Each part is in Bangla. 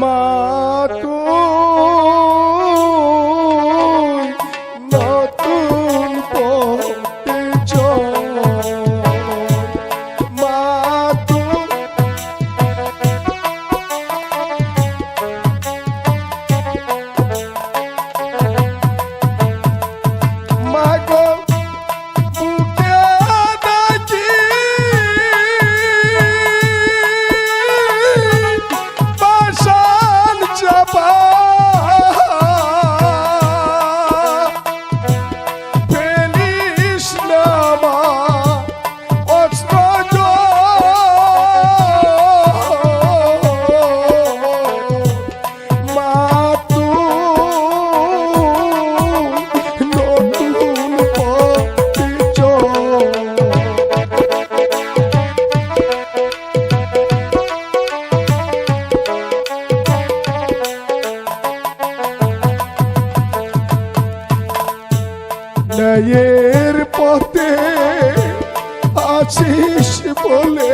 মা ন্যায়ের পথে আছিস বলে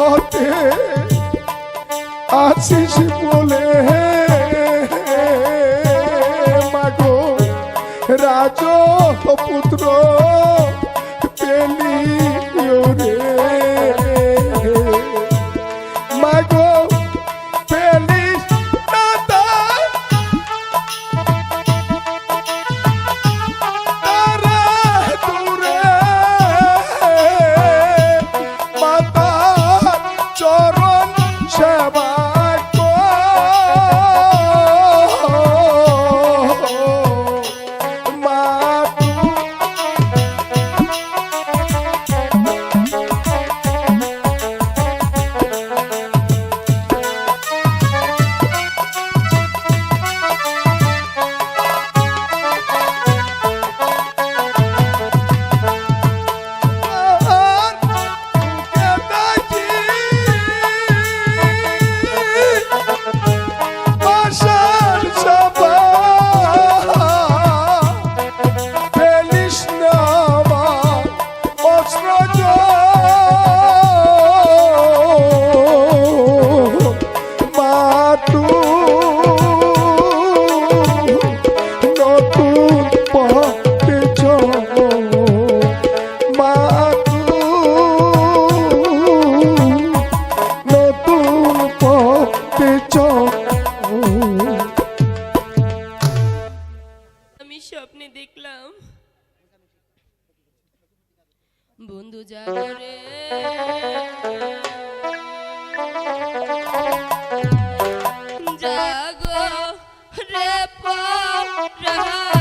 পথে আছিস বলে বন্ধু জাগরে জাগো রে পরাতের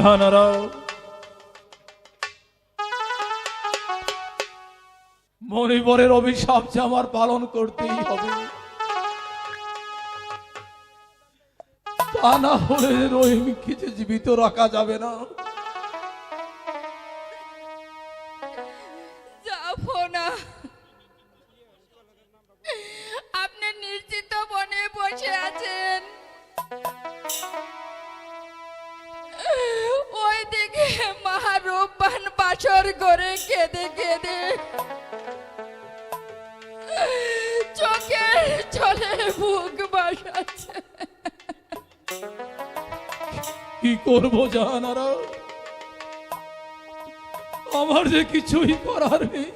জাহানারা মণিবরের অভিশাপ যে আমার পালন করতেই হবে। তা না হলে রহিমকে যে জীবিত রাখা যাবে না? আপনি নিশ্চিত মনে বসে আছেন মা রূপবান বাসর করে কেঁদে কেঁদে। চোখের চলে বুক বাসাচ্ছে। কি করব জাহানারা আমার যে কিছুই করার নেই।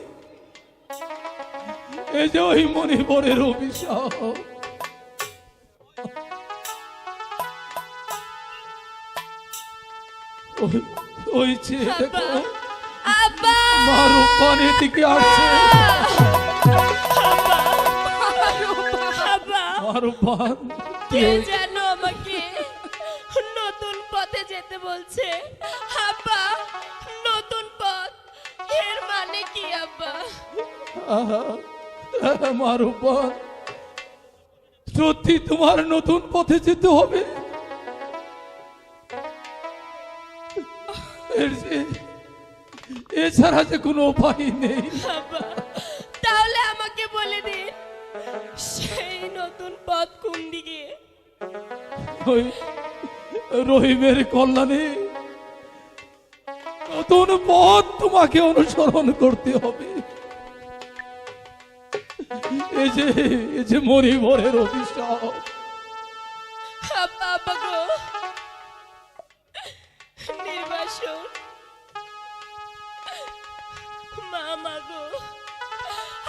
এই যে ওই মণিবরের অভিশাপ। ওই- ওই চেয়ে দেখো আব্বা! মা দিকে আসছে। আব্বা কে যেন আমাকে নতুন পথে যেতে বলছে। আব্বা নতুন পথ এর মানে কি আব্বা? মা রূপান সত্যি তোমার নতুন পথে যেতে হবে? এছাড়া যে কোনো উপায় নেই। তাহলে আমাকে বলে দিন সেই নতুন পথ কোন দিকে? ওই রহিমের কল্যাণে নতুন পথ তোমাকে অনুসরণ করতে হবে। এই যে এই যে মরিবরের অভিশাপ। নির্বাসন মা মা গো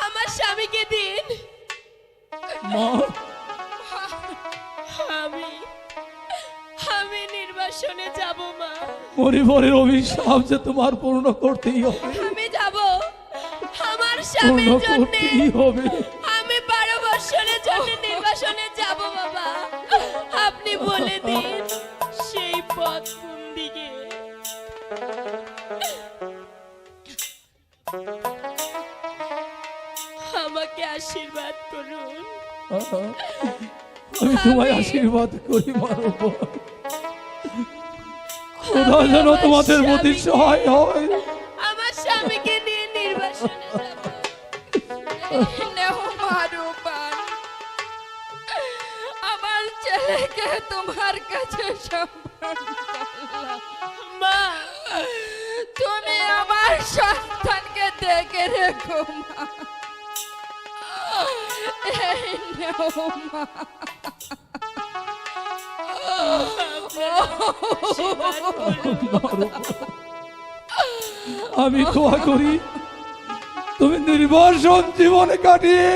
আমার স্বামীকে দিন মা আমি আমি নির্বাসনে যাব মা পরিবারের অভিশাপ যে তোমার পূর্ণ করতেই হবে। আমি যাব আমার স্বামীর জন্য হবে। আমি বারো বছরের জন্য নির্বাসনে যাব বাবা। আপনি বলে দিন। আমাকে আশীর্বাদ করুন। আমি তোমায় আশীর্বাদ করি খোদা যেন তোমাদের প্রতি সহায় হয়। আমার স্বামীকে নিয়ে নির্বাসনে আমার ছেলেকে তোমার কাছে মা তুমি আমার সন্তানকে আমি দোয়া করি তুমি নির্বাসন জীবনে কাটিয়ে